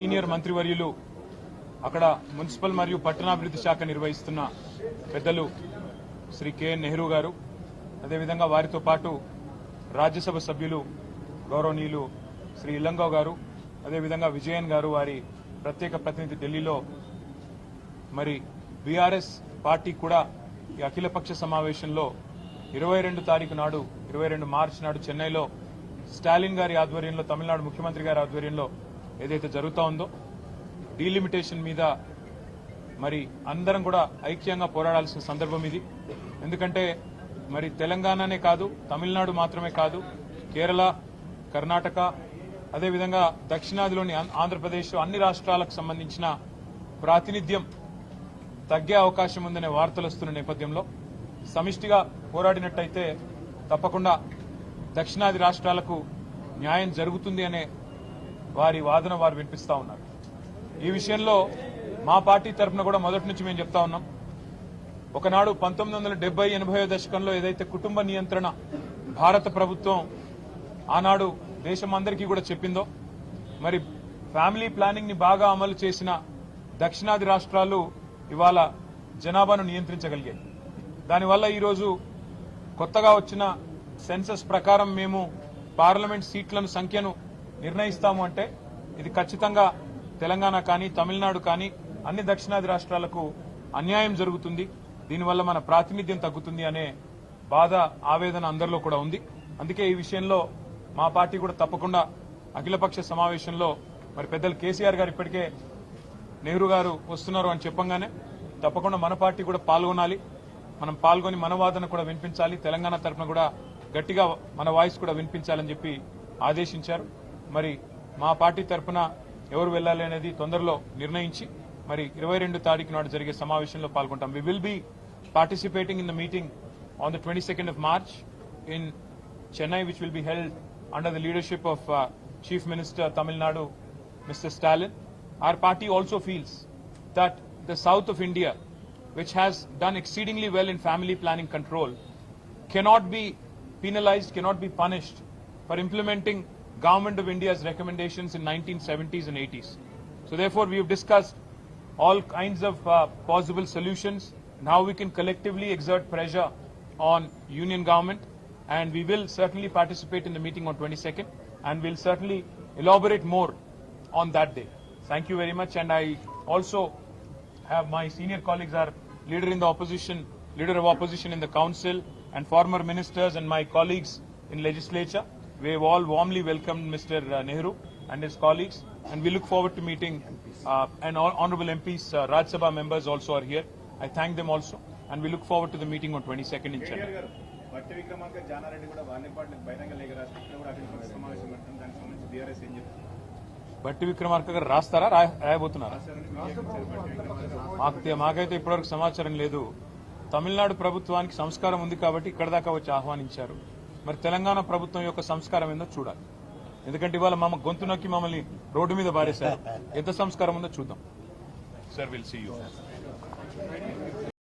Senior మంత్రివర్యులు అక్కడ municipal మరియు పట్టణాభివృద్ధి శాఖ నిర్వహిస్తున్న పెద్దలు శ్రీ కెఎన్ నెహ్రూ గారు అదేవిధంగా వారితో పాటు రాజ్యసభ సభ్యులు గౌరవనీయులు శ్రీ ఇల్లంగావ్ గారు అదేవిధంగా విజయన్ గారు వారి ప్రత్యేక ప్రతినిధి ఢిల్లీలో. మరి బీఆర్ఎస్ పార్టీ కూడా ఈ అఖిలపక్ష సమావేశంలో ఇరవై రెండు తారీఖు నాడు ఇరవై రెండు మార్చి నాడు చెన్నైలో స్టాలిన్ గారి ఆధ్వర్యంలో తమిళనాడు ముఖ్యమంత్రి గారి ఆధ్వర్యంలో ఏదైతే జరుగుతూ ఉందో డీలిమిటేషన్ మీద మరి అందరం కూడా ఐక్యంగా పోరాడాల్సిన సందర్భం ఇది. ఎందుకంటే మరి తెలంగాణనే కాదు తమిళనాడు మాత్రమే కాదు కేరళ కర్ణాటక అదేవిధంగా దక్షిణాదిలోని ఆంధ్రప్రదేశ్ అన్ని రాష్ట్రాలకు సంబంధించిన ప్రాతినిధ్యం తగ్గే అవకాశం ఉందనే వార్తలు వస్తున్న నేపథ్యంలో సమిష్టిగా పోరాడినట్టయితే తప్పకుండా దక్షిణాది రాష్ట్రాలకు న్యాయం జరుగుతుంది అనే వారి వాదన వారు వినిపిస్తా ఉన్నారు. ఈ విషయంలో మా పార్టీ తరఫున కూడా మొదటి నుంచి మేము చెప్తా ఉన్నాం. ఒకనాడు పంతొమ్మిది వందల డెబ్బై ఎనభై దశకంలో ఏదైతే కుటుంబ నియంత్రణ భారత ప్రభుత్వం ఆనాడు దేశం అందరికీ కూడా చెప్పిందో మరి ఫ్యామిలీ ప్లానింగ్ని బాగా అమలు చేసిన దక్షిణాది రాష్ట్రాలు ఇవాళ జనాభాను నియంత్రించగలిగాయి. దానివల్ల ఈరోజు కొత్తగా వచ్చిన సెన్సస్ ప్రకారం మేము పార్లమెంట్ సీట్లను సంఖ్యను నిర్ణయిస్తాము అంటే ఇది ఖచ్చితంగా తెలంగాణ కానీ తమిళనాడు కానీ అన్ని దక్షిణాది రాష్ట్రాలకు అన్యాయం జరుగుతుంది. దీనివల్ల మన ప్రాతినిధ్యం తగ్గుతుంది అనే బాధ ఆవేదన అందరిలో కూడా ఉంది. అందుకే ఈ విషయంలో మా పార్టీ కూడా తప్పకుండా అఖిలపక్ష సమావేశంలో మరి పెద్దలు కేసీఆర్ గారు ఇప్పటికే నెహ్రూ గారు వస్తున్నారు అని చెప్పంగానే తప్పకుండా మన పార్టీ కూడా పాల్గొనాలి. మనం పాల్గొని మన వాదన కూడా వినిపించాలి. తెలంగాణ తరఫున కూడా గట్టిగా మన వాయిస్ కూడా వినిపించాలని చెప్పి ఆదేశించారు. మరి మా పార్టీ తరఫున ఎవరు వెళ్ళాలి అనేది తొందరలో నిర్ణయించి మరి ఇరవై రెండు తారీఖు నాడు జరిగే సమావేశంలో పాల్గొంటాం we will be participating in the meeting on the twenty second of March in Chennai, which will be held under the leadership of uh, Chief Minister Tamil Nadu, Mr. Stalin. Our party also feels that the south of India, which has done exceedingly well in family planning control, cannot be penalized, cannot be punished for implementing Government of India's recommendations in 1970s and 80s. So therefore, we have discussed all kinds of uh, possible solutions and how we can collectively exert pressure on union government and we will certainly participate in the meeting on 22nd and we'll certainly elaborate more on that day. Thank you very much and I also have my senior colleagues are leader in the opposition, leader of opposition in the council and former ministers and my colleagues in legislature. We have all warmly welcomed Mr. Nehru and his colleagues and we look forward to meeting uh, and all honorable MPs, uh, Raj Sabha members also are here. I thank them also and we look forward to the meeting on 22nd in Chennai. బట్టి విక్రమార్క గారు రాస్తారా రాయ- రాయబోతున్నారా మాకు మాకైతే ఇప్పటివరకు సమాచారం లేదు తమిళనాడు ప్రభుత్వానికి సంస్కారం ఉంది కాబట్టి ఇక్కడ దాకా వచ్చి ఆహ్వానించారు మరి తెలంగాణ ప్రభుత్వం యొక్క సంస్కారం ఏందో చూడాలి. ఎందుకంటే ఇవాళ మమ్మ గొంతు నొక్కి మమ్మల్ని రోడ్డు మీద పారేశారు. ఎంత సంస్కారం ఉందో చూద్దాం. Sir will see you